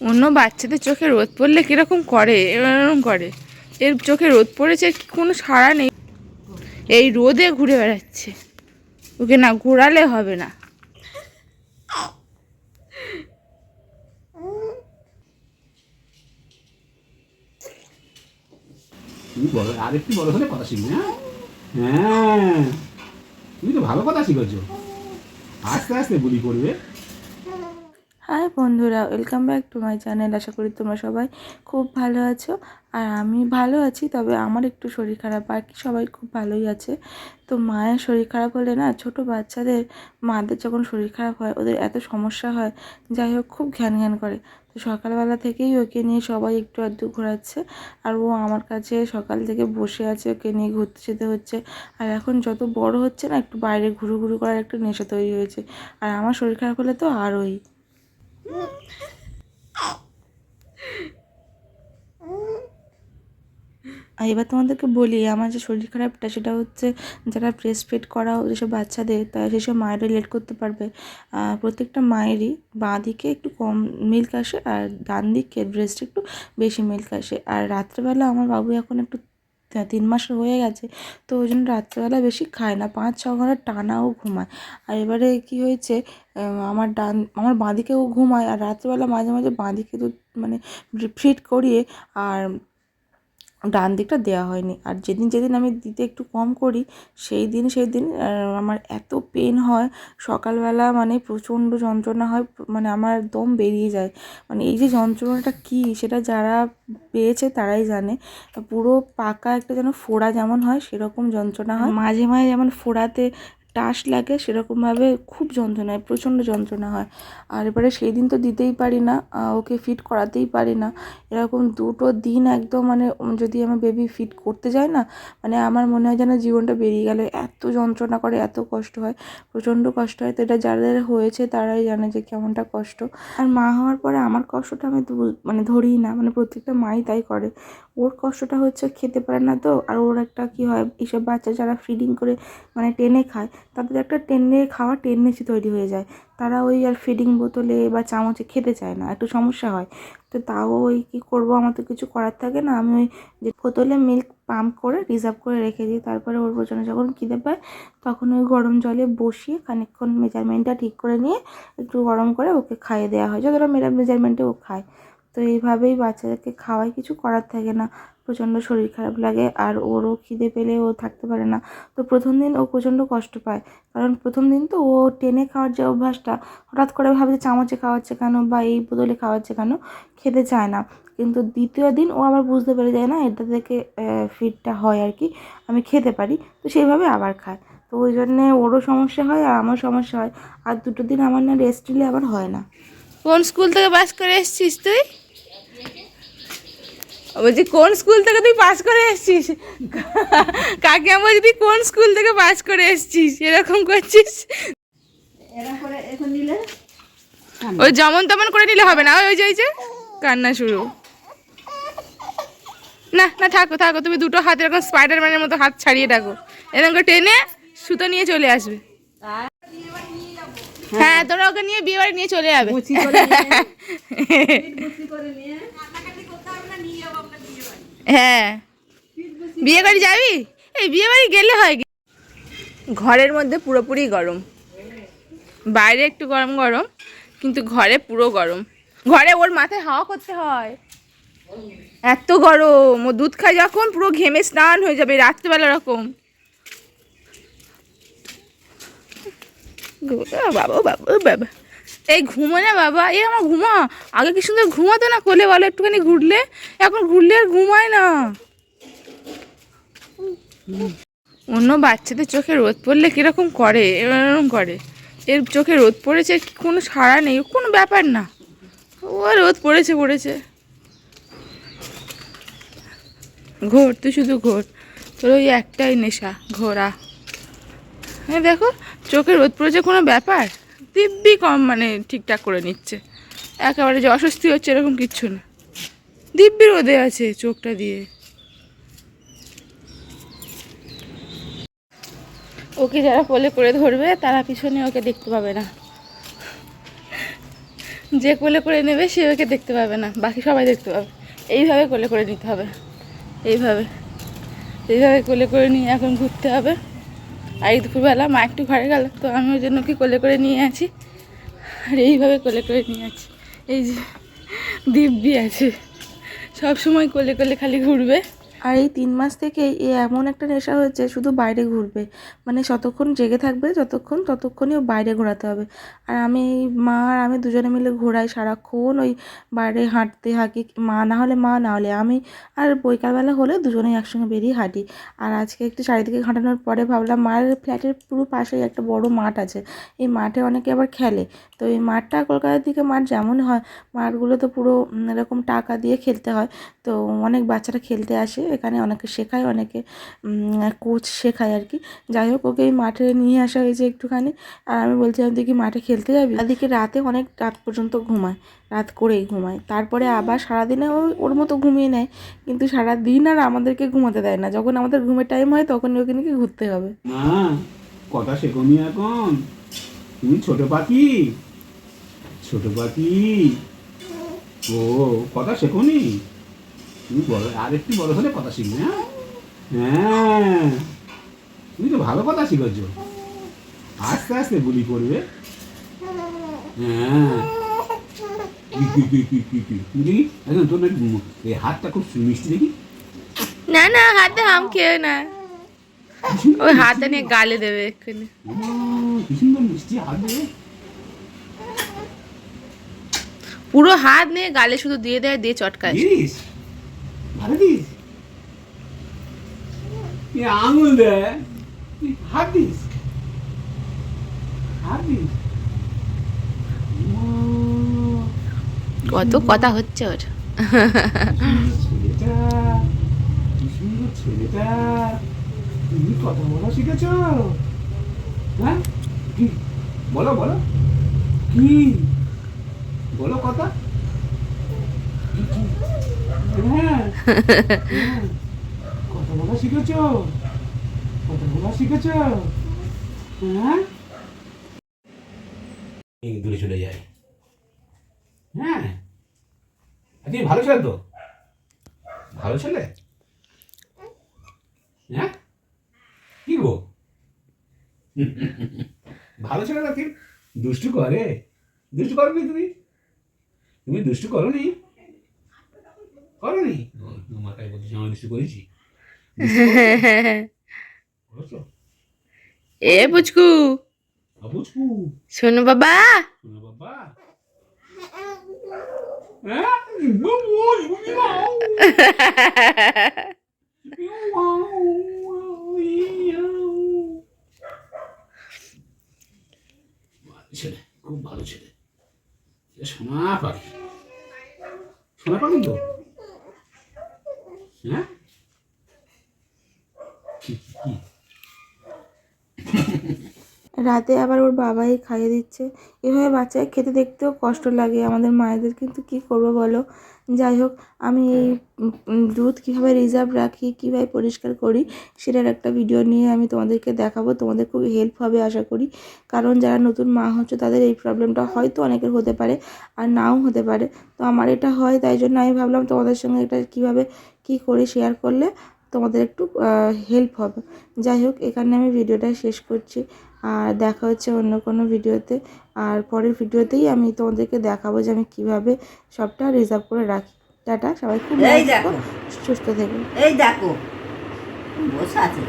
অন্য বাচ্চাদের চোখে রোদ পড়লে কীরকম করে? এরকম করে। এর চোখে রোদ পড়েছে কোনো সাড়া নেই। এই রোদে ঘুরে বেড়াচ্ছে। ওকে না ঘোরালে হবে না। তুমি বড় হলে কথা হ্যাঁ? হ্যাঁ। তুমি তো ভালো কথা শিখেছো। আস্তে আস্তে বুলি করবে। বন্ধুরা welcome back to my channel আশা করি তোমরা সবাই খুব ভালো আছো আর আমি ভালো আছি, তবে আমার একটু শরীর খারাপ। বাকি সবাই খুব ভালোই আছে। তো মায়ের শরীর খারাপ হলে না, ছোট বাচ্চাদের, মাদের যখন শরীর খারাপ হয়, ওদের এত সমস্যা হয়, যাই হোক খুব ঘ্যান ঘ্যান করে। তো সকালবেলা থেকেই ওকে নিয়ে সবাই একটু আধটু ঘোরাচ্ছে, আর ও আমার কাছে সকাল থেকে বসে আছে, ওকে নিয়ে ঘুরতে যেতে হচ্ছে। আর এখন যত বড় হচ্ছে না, একটু বাইরে ঘুরু ঘুরু করার একটা নেশা তৈরি হয়েছে। আর আমার শরীর খারাপ হলে তো আরোই। আর এবার তোমাদেরকে বলি, আমার যে শরীর খারাপটা সেটা হচ্ছে যারা ব্রেস্ট ফিড করা যেসব বাচ্চাদের, তারা সেসব মায়েরা লেট করতে পারবে প্রত্যেকটা মায়েরই বাঁ দিকে একটু কম মিল্ক আসে আর ডান দিকে ব্রেস্টে একটু বেশি মিল্ক আসে। আর রাত্রেবেলা আমার বাবু এখন একটু তিন মাস হয়ে গেছে, তো ওই জন্য রাত্রেবেলা বেশি খায় না, পাঁচ, ছ ঘণ্টা টানাও ঘুমায়। আর এবারে কি হয়েছে আমার ডান, আমার বাঁদিকেও ঘুমায়, আর রাত্রেবেলা মাঝে মাঝে বাঁদিকে তো মানে ফিট করিয়ে, আর ডান দিকটা দেওয়া হয়নি। আর যেদিন যেদিন আমি দিতে একটু কম করি, সেই দিন সেই দিন আমার এত পেন হয়, সকালবেলা মানে প্রচণ্ড যন্ত্রণা হয় মানে আমার দম বেরিয়ে যায়। মানে এই যে যন্ত্রণাটা কী, সেটা যারা পেয়েছে তারাই জানে। পুরো পাকা একটা যেন ফোড়া যেমন হয়, সেরকম যন্ত্রণা হয়। মাঝে মাঝে যেমন ফোড়াতে টাস লাগে সেরকমভাবে খুব যন্ত্রণা হয় প্রচণ্ড যন্ত্রণা হয়। আর এবারে সেই দিন তো দিতেই পারি না ওকে ফিট করাতেই পারি না। এরকম দুটো দিন একদম মানে যদি আমার বেবি ফিট করতে যায় না মানে আমার মনে হয় যেন জীবনটা বেরিয়ে গেল। এত যন্ত্রণা করে, এত কষ্ট হয়, প্রচণ্ড কষ্ট হয়। তো এটা যাদের হয়েছে তারাই জানে যে কেমনটা কষ্ট। আর মা হওয়ার পরে আমার কষ্টটা আমি মানে ধরিই না মানে প্রত্যেকটা মাই তাই করে। ওর কষ্টটা হচ্ছে খেতে পারে না তো, আর ওর একটা কি হয়, এইসব বাচ্চা যারা ফিডিং করে মানে টেনে খায় তাদের একটা টেনে খাওয়া টেন্ডেন্সি তৈরি হয়ে যায়। তারা ওই আর ফিডিং বোতলে বা চামচে খেতে চায় না, একটু সমস্যা হয়। তো তাও ওই কী করব, আমার তো কিছু করার থাকে না। আমি ওই যে বোতলে মিল্ক পাম্প করে রিজার্ভ করে রেখে দিই। তারপরে ওর প্রচণ্ড যখন খিদে পায়, তখন ওই গরম জলে বসিয়ে খানিকক্ষণ মেজারমেন্টটা ঠিক করে নিয়ে একটু গরম করে ওকে খাইয়ে দেওয়া হয়। যতটা মেজারমেন্টে ও খায়। তো এইভাবেই বাচ্চাদেরকে খাওয়াই কিছু করার থাকে না। প্রচণ্ড শরীর খারাপ লাগে আর ওরও খিদে পেলে ও থাকতে পারে না। তো প্রথম দিন ও প্রচণ্ড কষ্ট পায়। কারণ প্রথম দিন তো ও টেনে খাওয়ার যে অভ্যাসটা, হঠাৎ করে ভাবে যে চামচে খাওয়াচ্ছে কেন বা এই বোতলে খাওয়াচ্ছে কেন, খেতে চায় না। কিন্তু দ্বিতীয় দিন ও আবার বুঝতে পেরে যায়, না, এটা থেকে ফিটটা হয় আর কি, আমি খেতে পারি। তো সেইভাবে আবার খায়। তো ওই জন্যে ওরও সমস্যা হয় আর আমার সমস্যা হয়। আর দুটো দিন আমার না রেস্ট নিলে আবার হয় না। কোন স্কুল থেকে পাস করে এসেছিস তুই? বলছি কোন স্কুল থেকে তুই পাস করে এসেছিস? কাকে আমি বলছি তুই কোন স্কুল থেকে পাস করে এসছিস? এরকম করছিস? ওই যেমন তেমন করে নিলে হবে না? ওই ওই যে যে কান্না শুরু। না না থাকো থাকো তুমি দুটো হাত এরকম স্পাইডারম্যানের মতো হাত ছাড়িয়ে রাখো এরকম করে টেনে সুতো নিয়ে চলে আসবে। হ্যাঁ তোরা ওকে নিয়ে বিয়ে বাড়ি নিয়ে চলে যাবে। হ্যাঁ। বিয়ে বাড়ি যাবি? এই বিয়ে বাড়ি গেলে হয় কি? ঘরের মধ্যে পুরোপুরি গরম। বাইরে একটু গরম গরম কিন্তু ঘরে পুরো গরম। ঘরে ওর মাথায় হাওয়া করতে হয়। এত গরম ও দুধ খায় যখন পুরো ঘেমে স্নান হয়ে যাবে রাত্রেবেলা রকম বাবা বাবা বাবা। এই ঘুমো না বাবা, এই আমার ঘুমা। আগে কি সুন্দর ঘুমাতো না? কোলে বলো, একটুখানি ঘুরলে। এখন ঘুরলে আর ঘুমায় না। অন্য বাচ্চাদের চোখে রোদ পড়লে কীরকম করে? এরকম করে। এর চোখে রোদ পড়েছে, কোনো সাড়া নেই, কোনো ব্যাপার না। ও রোদ পড়েছে পড়েছে। ঘোর, তুই শুধু ঘোর। তোর ওই একটাই নেশা, ঘোরা। হ্যাঁ দেখো, চোখে রোদ পড়েছে, কোনো ব্যাপার? দিব্যি কম মানে ঠিকঠাক করে নিচ্ছে। একেবারে যে অস্বস্তি হচ্ছে এরকম কিচ্ছু না। দিব্যি রোদে আছে চোখটা দিয়ে। ওকে যারা কোলে করে ধরবে, তারা পিছনে ওকে দেখতে পাবে না। যে কোলে করে নেবে, সে ওকে দেখতে পাবে না। বাকি সবাই দেখতে পাবে। এইভাবে কোলে করে নিতে হবে। এইভাবে। এইভাবে কোলে করে নিয়ে এখন ঘুরতে হবে। আর এই দুপুরবেলা মা একটু ঘরে গেল, তো আমি ওই জন্য কি কোলে করে নিয়ে আছি। আর এইভাবে কোলে করে নিয়ে আছি। এই যে দিব্যি আছে। সব সময় কোলে কোলে খালি ঘুরবে। আর এই তিন মাস থেকে এ এমন একটা নেশা হয়েছে, শুধু বাইরে ঘুরবে। মানে যতক্ষণ জেগে থাকবে, যতক্ষণ, ততক্ষণই ও বাইরে ঘোরাতে হবে। আর আমি মা আর আমি দুজনে মিলে ঘোরাই সারাক্ষণ ওই বাইরে হাঁটতে হাঁকি, মা না হলে মা, না হলে আমি। আর বৈকালবেলা হলে দুজনেই একসঙ্গে বেরিয়ে হাঁটি। আর আজকে একটু চারিদিকে হাঁটানোর পরে ভাবলাম মায়ের ফ্ল্যাটের পুরো পাশেই একটা বড় মাঠ আছে। এই মাঠে অনেকে আবার খেলে। তো এই মাঠটা কলকাতার দিকে মাঠ যেমন হয়, মাঠগুলো তো পুরো এরকম টাকা দিয়ে খেলতে হয়। তো অনেক বাচ্চারা খেলতে আসে। এখানে অনেকে শেখায়, অনেকে কোচ শেখায় আর কি। যাই হোক, ওকে মাঠে নিয়ে আসা হয়েছে একটুখানি। আর আমি বলছিলাম, তুই কি মাঠে খেলতে যাবি? এদিকে রাতে অনেক রাত পর্যন্ত ঘুমায়, রাত করেই ঘুমায়। তারপরে আবার সারাদিনে ও ওর মতো ঘুমিয়ে নেয়। কিন্তু সারাদিন আর আমাদেরকে ঘুমাতে দেয় না। যখন আমাদের ঘুমের টাইম হয় তখন ওকে নিয়ে ঘুরতে হবে। কথা শেখনি এখন। তুমি ছোট পাখি। ছোট পাখি। ও, কথা শেখনি তুমি বড় আর একটু বড় হলে কথা শিখবে হ্যাঁ? হ্যাঁ। তুমি তো ভালো কথা শিখেছ। আস্তে আস্তে বুলি করবে হ্যাঁ। দেখি একদম তোর এই হাতটা খুব মিষ্টি দেখি। না না হাতে হাম খেয়ে না। ওই হাতে নিয়ে গালে দেবে এক্ষুনি। কি সুন্দর মিষ্টি হাত দেবে। পুরো হাত নিয়ে গালে শুধু দিয়ে দেয় দিয়ে চটকায়। ভালো দিস আঙুল দে তুই হাত দিস হাত দিস কত কথা হচ্ছে ওর। ছেলেটা সুন্দর ছেলেটা। তুমি কথা বলা শিখেছ? হ্যাঁ? কি? বলো বলো। কি? বলো কথা। কি, কি? হ্যাঁ। কথা বলা শিখেছ? কথা বলা শিখেছ? হ্যাঁ? দূরে চলে যায় হ্যাঁ। আজকে ভালো ছেলে তো? ভালো ছেলে? হ্যাঁ? কি গো? ভালো ছেলে নাকি দুষ্টু করে? দুষ্টু করনি তুমি? তুমি দুষ্টু করনি করনি তোমার বলছি আমি দুষ্টু করেছি এ পুচকু আবুচকু শোনো বাবা শোনো বাবা হ্যাঁ ছেলে খুব ভালো ছেলে সোনা পাখি সোনা পাখি তো হ্যাঁ কি কি রাতে আবার ওর বাবাই খাইয়ে দিচ্ছে। এভাবে বাচ্চাকে খেতে দেখতেও কষ্ট লাগে আমাদের মায়েদের, কিন্তু কি করব বলো? যাই হোক, আমি এই দুধ কীভাবে রিজার্ভ রাখি, কীভাবে পরিষ্কার করি, সেটার একটা ভিডিও নিয়ে আমি তোমাদেরকে দেখাবো। তোমাদের খুব হেল্প হবে আশা করি। কারণ যারা নতুন মা হচ্ছে, তাদের এই প্রবলেমটা হয়তো অনেকের হতে পারে আর নাও হতে পারে। তো আমার এটা হয়, তাই জন্য আমি ভাবলাম তোমাদের সঙ্গে এটা কীভাবে কী করে শেয়ার করলে তোমাদের একটু হেল্প হবে। যাই হোক, এখানে আমি ভিডিওটা শেষ করছি। আর দেখা হচ্ছে অন্য কোনো ভিডিওতে। আর পরের ভিডিওতেই আমি তোমাদেরকে দেখাবো যে আমি কীভাবে সবটা রিজার্ভ করে রাখি। টাটা সবাই খুব থেকো, সুস্থ থাকবে এই দেখো। বসে আছে।